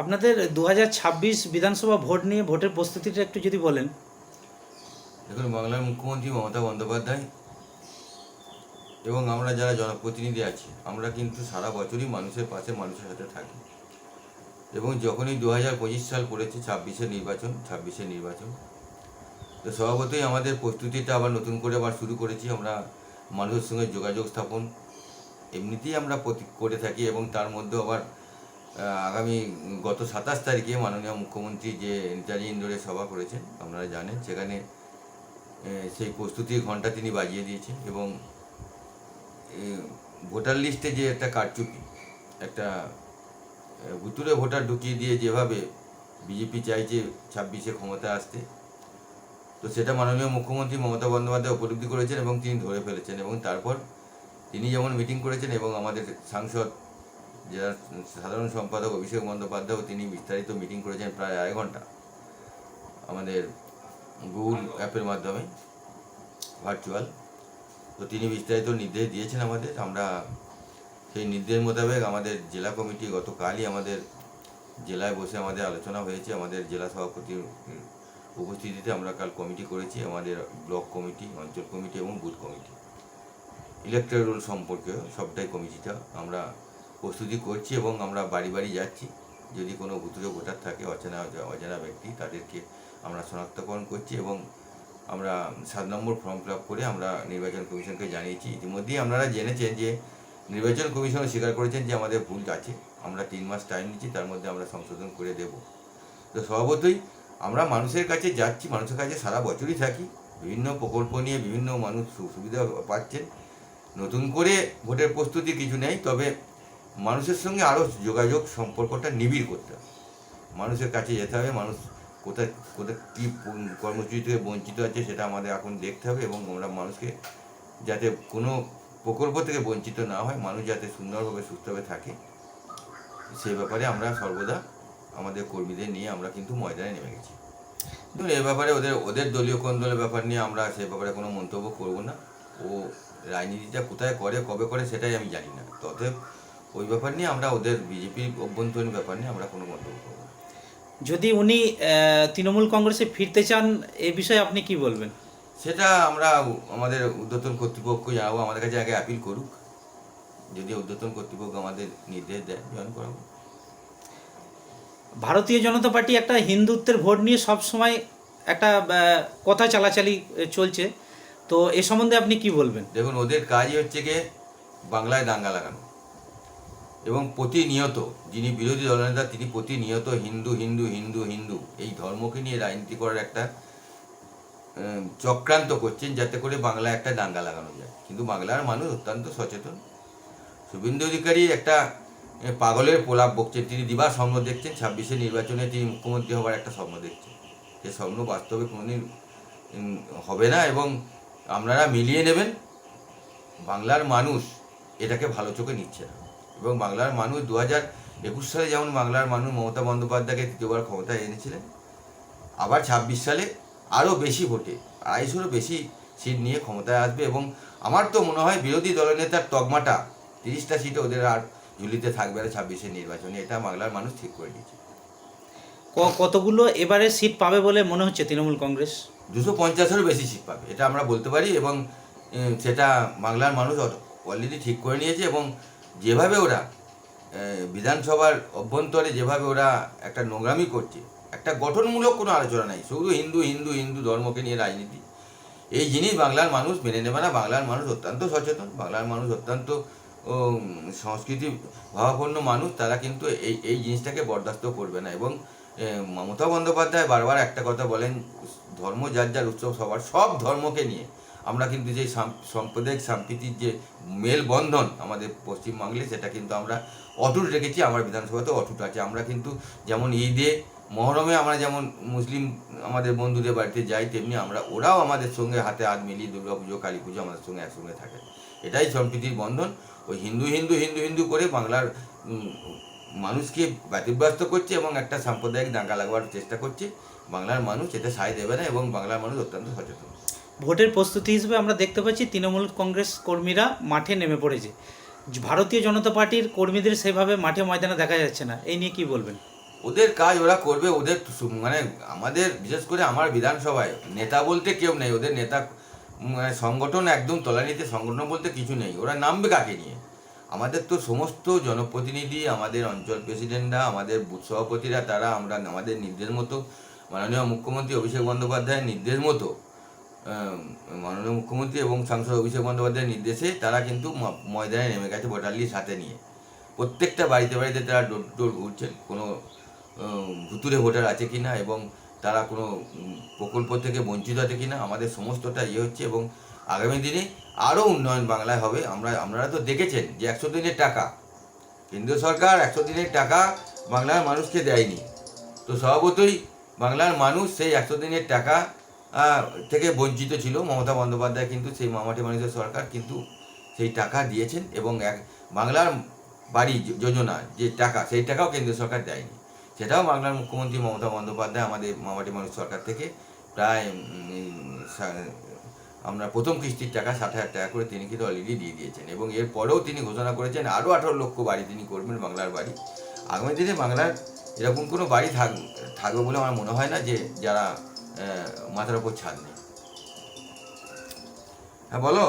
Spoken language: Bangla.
আপনাদের দু হাজার ছাব্বিশ বিধানসভা ভোট নিয়ে ভোটের প্রস্তুতিটা একটু যদি বলেন। দেখুন, বাংলার মুখ্যমন্ত্রী মমতা বন্দ্যোপাধ্যায় এবং আমরা যারা জনপ্রতিনিধি আছি, আমরা কিন্তু সারা বছরই মানুষের পাশে, মানুষের সাথে থাকি। এবং যখনই দু হাজার পঁচিশ সাল পড়েছে, ছাব্বিশের নির্বাচন ছাব্বিশের নির্বাচন, তো স্বভাবতই আমাদের প্রস্তুতিটা আবার নতুন করে আবার শুরু করেছি আমরা, মানুষের সঙ্গে যোগাযোগ স্থাপন। এমনিতেই আমরা করে থাকি এবং তার মধ্যে আবার আগামী গত সাতাশ তারিখে মাননীয় মুখ্যমন্ত্রী যে নেতাজি ইন্দোরে সভা করেছেন আপনারা জানেন সেখানে সেই প্রস্তুতির ঘণ্টা তিনি বাজিয়ে দিয়েছেন এবং ভোটার লিস্টে যে একটা কারচুপি একটা এ, ভুতুরে ভোটার ঢুকিয়ে দিয়ে যেভাবে বিজেপি চাইছে ছাব্বিশে ক্ষমতা আসতে তো সেটা মাননীয় মুখ্যমন্ত্রী মমতা বন্দ্যোপাধ্যায় উপলব্ধি করেছেন এবং তিনি ধরে ফেলেছেন এবং তারপর তিনি যেমন মিটিং করেছেন এবং আমাদের সাংসদ যারা সাধারণ সম্পাদক অভিষেক বন্দ্যোপাধ্যায়ও তিনি বিস্তারিত মিটিং করেছেন প্রায় আড়াই ঘণ্টা। আমাদের গুগল অ্যাপের মাধ্যমে ভার্চুয়াল তো তিনি বিস্তারিত নির্দেশ দিয়েছেন আমাদের। আমরা সেই নির্দেশ মোতাবেক আমাদের জেলা কমিটি গতকালই আমাদের জেলায় বসে আমাদের আলোচনা হয়েছে। আমাদের জেলা সভাপতির উপস্থিতিতে আমরা কাল কমিটি করেছি, আমাদের ব্লক কমিটি, অঞ্চল কমিটি এবং বুথ কমিটি। ইলেকট্রিক রোল সম্পর্কে সবটাই কমিটিটা আমরা প্রস্তুতি করছি এবং আমরা বাড়ি বাড়ি যাচ্ছি। যদি কোনো ভুতুরে ভোটার থাকে, অচেনা অজানা ব্যক্তি, তাদেরকে আমরা শনাক্তকরণ করছি এবং আমরা সাত নম্বর ফর্ম ফিল করে আমরা নির্বাচন কমিশনকে জানিয়েছি। ইতিমধ্যেই আপনারা জেনেছেন যে নির্বাচন কমিশনও স্বীকার করেছেন যে আমাদের ভুল আছে। আমরা তিন মাস টাইম নিচ্ছি, তার মধ্যে আমরা সংশোধন করে দেব। তো স্বভাবতই আমরা মানুষের কাছে যাচ্ছি, মানুষের কাছে সারা বছরই থাকি। বিভিন্ন প্রকল্প নিয়ে বিভিন্ন মানুষ সুবিধা পাচ্ছেন। নতুন করে ভোটের প্রস্তুতি কিছু নেই, তবে মানুষের সঙ্গে আরও যোগাযোগ সম্পর্কটা নিবিড় করতে হবে। মানুষের কাছে যেতে হবে, মানুষ কোথায় কোথায় কী কর্মসূচি থেকে বঞ্চিত আছে সেটা আমাদের এখন দেখতে হবে এবং আমরা মানুষকে যাতে কোনো প্রকল্প থেকে বঞ্চিত না হয়, মানুষ যাতে সুন্দরভাবে, সুস্থভাবে থাকে। সেই ব্যাপারে আমরা সর্বদা আমাদের কর্মীদের নিয়ে আমরা কিন্তু ময়দানে নেমে গেছি। দেখুন এ ব্যাপারে ওদের ওদের দলীয় কোন দলের ব্যাপার নিয়ে আমরা সে ব্যাপারে কোনো মন্তব্য করব না। ও রাজনীতিটা কোথায় করে, কবে করে সেটাই আমি জানি না। তবে ওই ব্যাপার নিয়ে আমরা ওদের বিজেপির অভ্যন্তরীণ ব্যাপার নিয়ে আমরা কোনো মন্তব্য করব যদি উনি তৃণমূল কংগ্রেসে ফিরতে চান এ বিষয়ে আপনি কি বলবেন? সেটা আমরা আমাদের উদ্যতন কর্তৃপক্ষ জানাব আমাদের কাছে আগে অ্যাপিল করুক। যদি উদ্যতন কর্তৃপক্ষ আমাদের নির্দেশ দেয় জয়েন করাবো ভারতীয় জনতা পার্টি একটা হিন্দুত্বের ভোট নিয়ে সব সময় একটা কথা চালাচালি চলছে। তো এ সম্বন্ধে আপনি কি বলবেন? দেখুন ওদের কাজই হচ্ছে গিয়ে বাংলায় দাঙ্গা লাগানো। এবং প্রতিনিয়ত যিনি বিরোধী দলনেতা তিনি প্রতিনিয়ত হিন্দু হিন্দু হিন্দু হিন্দু। এই ধর্মকে নিয়ে রাজনীতি করার একটা চক্রান্ত করছেন যাতে করে বাংলায় একটা দাঙ্গা লাগানো যায়। কিন্তু বাংলার মানুষ অত্যন্ত সচেতন। শুভেন্দু অধিকারী একটা পাগলের প্রলাপ বকছেন। তিনি দিবা স্বপ্ন দেখছেন, ছাব্বিশে নির্বাচনে তিনি মুখ্যমন্ত্রী হওয়ার একটা স্বপ্ন দেখছেন। সে স্বপ্ন বাস্তবে কোনোদিন হবে না এবং আপনারা মিলিয়ে নেবেন। বাংলার মানুষ এটাকে ভালো চোখে নিচ্ছে না। এবং বাংলার মানুষ দু হাজার একুশ সালে যেমন বাংলার মানুষ মমতা বন্দ্যোপাধ্যায়কে তৃতীয়বার ক্ষমতায় এনেছিলেন আবার ছাব্বিশ সালে আরও বেশি ভোটে আড়াইশোরও বেশি সিট নিয়ে ক্ষমতায় আসবে এবং আমার তো মনে হয় বিরোধী দলনেতার তকমাটা তিরিশটা সিটে ওদের আর ঝুলিতে থাকবে না ছাব্বিশের নির্বাচনে এটা বাংলার মানুষ ঠিক করে নিয়েছে। কতগুলো এবারে সিট পাবে বলে মনে হচ্ছে তৃণমূল কংগ্রেস? দুশো পঞ্চাশেরও বেশি সিট পাবে এটা আমরা বলতে পারি এবং সেটা বাংলার মানুষ অলরেডি ঠিক করে নিয়েছে এবং যেভাবে ওরা বিধানসভার অভ্যন্তরে যেভাবে ওরা একটা নোংরামি করছে, একটা গঠনমূলক কোনো আলোচনা নাই, শুধু হিন্দু হিন্দু হিন্দু ধর্মকে নিয়ে রাজনীতি। এই জিনিস বাংলার মানুষ মেনে নেবে না, বাংলার মানুষ অত্যন্ত সচেতন, বাংলার মানুষ অত্যন্ত সংস্কৃতি ভাবাপন্ন মানুষ, তারা কিন্তু এই এই জিনিসটাকে বরদাস্ত করবে না। এবং মমতা বন্দ্যোপাধ্যায় বারবার একটা কথা বলেন, ধর্ম যার যার উৎসব সবার, সব ধর্মকে নিয়ে। আমরা কিন্তু যে সাম- সাম্প্রদায়িক সম্প্রীতির যে মেলবন্ধন আমাদের পশ্চিমবাংলে সেটা কিন্তু আমরা অটুট রেখেছি, আমার বিধানসভাতে অটুট আছে। আমরা কিন্তু যেমন ঈদে, মহরমে আমরা যেমন মুসলিম আমাদের বন্ধুদের বাড়িতে যাই, তেমনি আমরা ওরাও আমাদের সঙ্গে হাতে হাত মিলিয়ে দুর্গা পুজো, কালী পুজো আমাদের সঙ্গে একসঙ্গে থাকে। এটাই সম্প্রীতির বন্ধন। ওই হিন্দু হিন্দু হিন্দু হিন্দু করে বাংলার মানুষকে ব্যতিব্যস্ত করছে এবং একটা সাম্প্রদায়িক দাঙ্গা লাগবার চেষ্টা করছে। বাংলার মানুষ এতে সায় দেবে না এবং বাংলার মানুষ অত্যন্ত সচেতন। ভোটের প্রস্তুতি হিসেবে আমরা দেখতে পাচ্ছি তৃণমূল কংগ্রেস কর্মীরা মাঠে নেমে পড়েছে। ভারতীয় জনতা পার্টির কর্মীদের সেভাবে মাঠে ময়দানে দেখা যাচ্ছে না। এই নিয়ে কি বলবেন? ওদের কাজ ওরা করবে, ওদের মানে আমাদের, বিশেষ করে আমার বিধানসভায় নেতা বলতে কেউ নেই। ওদের নেতা মানে সংগঠন একদম তলানিতে, সংগঠন বলতে কিছু নেই। ওরা নামবে কাকে নিয়ে? আমাদের তো সমস্ত জনপ্রতিনিধি, আমাদের অঞ্চল প্রেসিডেন্টরা, আমাদের বুথ সভাপতিরা, তারা আমরা, আমাদের নির্দেশ মতো মাননীয় মুখ্যমন্ত্রী অভিষেক বন্দ্যোপাধ্যায়ের নির্দেশ মতো মাননীয় মুখ্যমন্ত্রী এবং সাংসদ অভিষেক বন্দ্যোপাধ্যায়ের নির্দেশে তারা কিন্তু ময়দানে নেমে গেছে ভোটার লিস্ট হাতে নিয়ে। প্রত্যেকটা বাড়িতে বাড়িতে তারা ডোর ডোর ঘুরছেন। কোনো ভুতুরে ভোটার আছে কি না এবং তারা কোনো প্রকল্প থেকে বঞ্চিত আছে কি না আমাদের সমস্তটা ইয়ে হচ্ছে এবং আগামী দিনে আরও উন্নয়ন বাংলায় হবে। আমরা, আপনারা তো দেখেছেন যে একশো দিনের টাকা, কেন্দ্রীয় সরকার একশো দিনের টাকা বাংলার মানুষকে দেয়নি। তো স্বভাবতই বাংলার মানুষ সেই একশো দিনের টাকা থেকে বঞ্চিত ছিল মমতা বন্দ্যোপাধ্যায় কিন্তু সেই মামাটি মানুষের সরকার কিন্তু সেই টাকা দিয়েছেন এবং এক বাংলার বাড়ি যোজনা যে টাকা, সেই টাকাও কেন্দ্রীয় সরকার দেয়নি। সেটাও বাংলার মুখ্যমন্ত্রী মমতা বন্দ্যোপাধ্যায় আমাদের মামাটি মানুষ সরকার থেকে প্রায় আমরা প্রথম কিস্তির টাকা ষাট হাজার টাকা করে তিনি কিন্তু অলরেডি দিয়ে দিয়েছেন এবং এরপরেও তিনি ঘোষণা করেছেন আরও আঠারো লক্ষ বাড়ি তিনি করবেন বাংলার বাড়ি। আগামী দিনে বাংলার এরকম কোনো বাড়ি থাক, থাকবে বলে আমার মনে হয় না যে যারা মাথার উপর ছাদ নেই হ্যাঁ বলো?